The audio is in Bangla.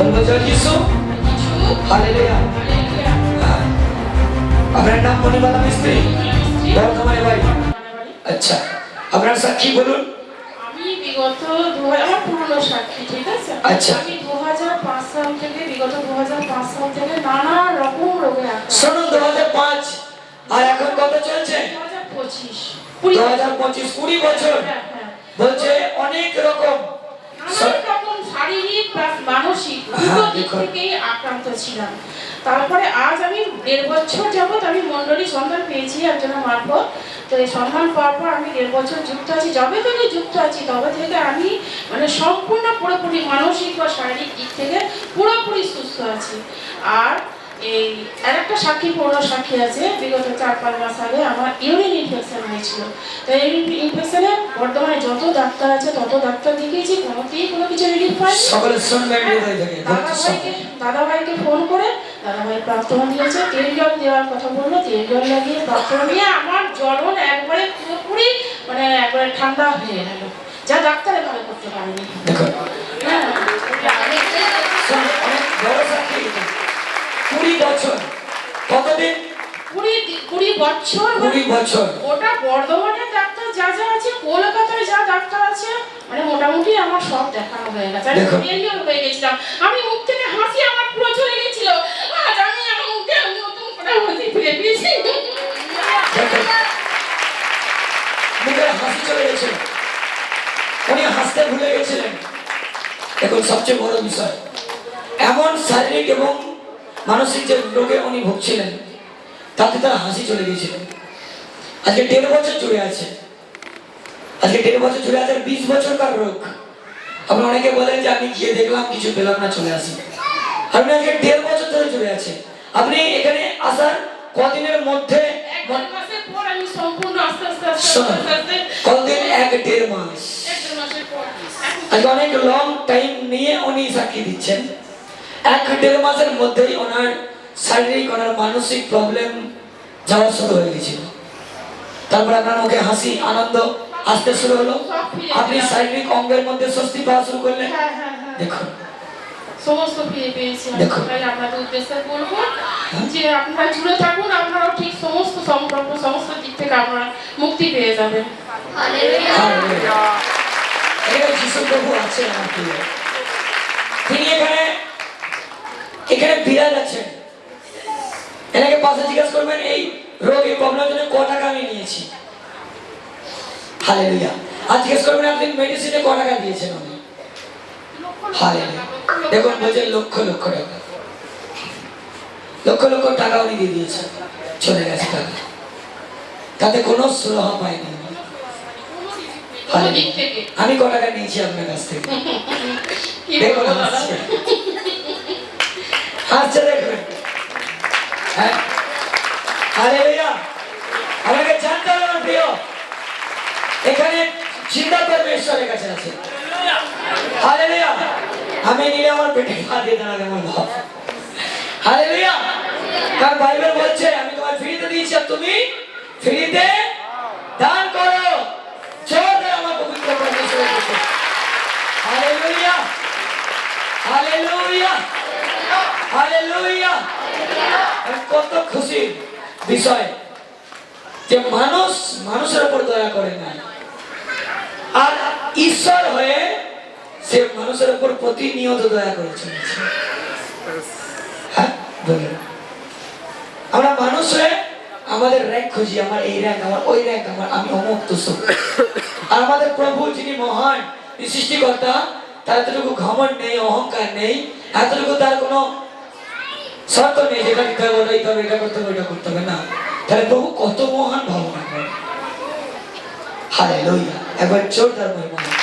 বলব যিশু হালেলুয়া। আপনার নাম মণিমালা মিস্ত্রি বর্ধমানে বাড়ি আচ্ছা আপনার সাক্ষী বলুন আমি বিগত আমার পুরনো সাক্ষী ঠিক আছে? আচ্ছা। আমি দু হাজার পাঁচ সাল থেকে বিগত দু হাজার পাঁচ সাল থেকে নানা রকম রোগে শুনুন দু হাজার পাঁচ। আর এখন কত চলছে? দু হাজার পঁচিশ দু হাজার পঁচিশ কুড়ি বছর। হ্যাঁ, হ্যাঁ। বলছে অনেক রকম শারীরিক প্লাস মানসিক দুটো হ্যাঁ, দিক দেখুন। থেকেই আক্রান্ত ছিলাম। তারপরে আজ আমি দেড় বছর যাবত আমি মন্ডলী সন্ধান পেয়েছি একজনের মারফত। তো এই সন্ধান পাওয়ার পর আমি দেড় বছর যুক্ত আছি। যবে থেকে যুক্ত আছি তবে থেকে আমি মানে সম্পূর্ণ পুরোপুরি মানসিক বা শারীরিক দিক থেকে পুরোপুরি সুস্থ আছি। আর এই আরেকটা সাক্ষী পুরনো সাক্ষী আছে। বিগত চার পাঁচ মাস আগে আমার ইউরিন ইনফেকশন হয়েছিল। তো এই ইনফেকশনে বর্তমানে যত ডাক্তার আছে তত ডাক্তার দেখিয়েছি কোনোতেই কোনো কিছু সকলে শুনবেন দাদাভাইকে ফোন করে দাদাভাই প্রার্থনা দিয়েছে। তেল জল দেওয়ার কথা বলল তেল জল লাগিয়ে প্রার্থনা দিয়ে আমার জ্বলন একবারে পুরোপুরি মানে একবারে ঠান্ডা হয়ে গেল। যা ডাক্তারে ভালো করতে পারেনি। হ্যাঁ। কুড়ি বছর। কতদিন? কুড়ি কুড়ি বছর কুড়ি বছর। ওটা বর্ধমানের ডাক্তার আছে? মানে মোটামুটি আমার সব দেখানো হয়ে গেছে। আমি দেখো। ফেলিওর হয়ে গেছিলাম। আমি মুখ থেকে হাসি আমার পুরো চলে গেছিল। আজ আমি আমার মুখে নতুন করে হাসি ফিরে পেয়েছি। মুখে হাসি চলে গেছিল। উনি হাসতে ভুলে গেছিলেন। দেখুন সবচেয়ে বড় বিষয় এমন শারীরিক এবং মানসিক যে রোগে উনি ভুগছিলেন তাতে তার হাসি চলে গিয়েছিলেন আজকে দেড় বছর জুড়ে আছে। আজকে দেড় বছর জুড়ে আছে বিশ বছরকার রোগ। আপনি অনেকে বলেন যে আমি গিয়ে দেখলাম কিছু পেলাম না চলে আসি। আপনি আজকে দেড় বছর ধরে জুড়ে আছে আপনি এখানে আসার কদিনের মধ্যে কতদিন এক দেড় মাস। আজকে অনেক লং টাইম নিয়ে উনি সাক্ষী দিচ্ছেন। এক দেড় মাসের মধ্যেই ওনার শারীরিক ওনার মানসিক প্রবলেম যাওয়া শুরু হয়ে গেছিল। তারপর আপনার মুখে হাসি আনন্দ আসতে শুরু হলো। আপনি শারীরিক অঙ্গের মধ্যে স্বস্তি পাওয়া শুরু করলেন। হ্যাঁ হ্যাঁ হ্যাঁ। দেখুন। সমস্ত ফিরে পেয়েছি। তাই আপনাদের উদ্দেশ্যে বলব যে আপনারা জুড়ে থাকুন আপনারাও ঠিক সমস্ত সম্পর্ক সমস্ত দিক থেকে আপনারা মুক্তি পেয়ে যাবেন। হালেলুয়া। এখানে যিশু প্রভু আছে আমার তিনি এখানে এখানে বিরাজ আছেন। এনাকে পাশে জিজ্ঞাসা করবেন এই রোগ এই প্রবলেমের জন্য ক টাকা আমি নিয়েছি? হালেলুয়া আর জিজ্ঞেস করবেন আপনি মেডিসিনে ক টাকা দিয়েছেন দেখুন বলছেন লক্ষ লক্ষ টাকা। লক্ষ লক্ষ টাকা উনি দিয়ে দিয়েছেন। চলে গেছে টাকা তাতে কোনো সুরাহ পায়নি আমি ক টাকা নিয়েছি আপনার কাছ থেকে। দেখুন হাসছে হাসছে দেখুন হ্যাঁ আরে ভাইয়া আমাকে জানতে হবে আমার প্রিয় এখানে চিন্তা পরমেশ্বরের কাছে আছে। ভাইয়া আমি নিলে আমার পেটে পা দিয়ে দাঁড়াবে আমার ভাব ভাইয়া কারণ বাইবেল বলছে, আমি তোমার ফ্রিতে দিয়েছি আর তুমি ফ্রিতে দান করো। চোখ আমার পবিত্র পরমেশ্বরের কাছে হালেলুয়া! হালেলুয়া! হালেলুয়া! কত খুশি বিষয়। যে মানুষ মানুষের উপর দয়া করে না। আর ঈশ্বর হয়ে সে মানুষের উপর প্রতিনিয়ত দয়া করে চলেছে। হ্যাঁ আমরা মানুষ হয়ে আমাদের র্যাঙ্ক খুঁজি, আমার এই র্যাঙ্ক আমার ওই র্যাঙ্ক আমার আমি অমুক তুসুক আর আমাদের প্রভু যিনি মহান সৃষ্টিকর্তা, তার এতটুকু ঘমন নেই, অহংকার নেই, এতটুকু তার কোনো শর্ত নেই যেটা দিতে হবে, এটা করতে হবে এটা করতে হবে, না। তাহলে প্রভু কত মহান ভাবনা করে হালে লইয়া একবার জোরদার মহিমা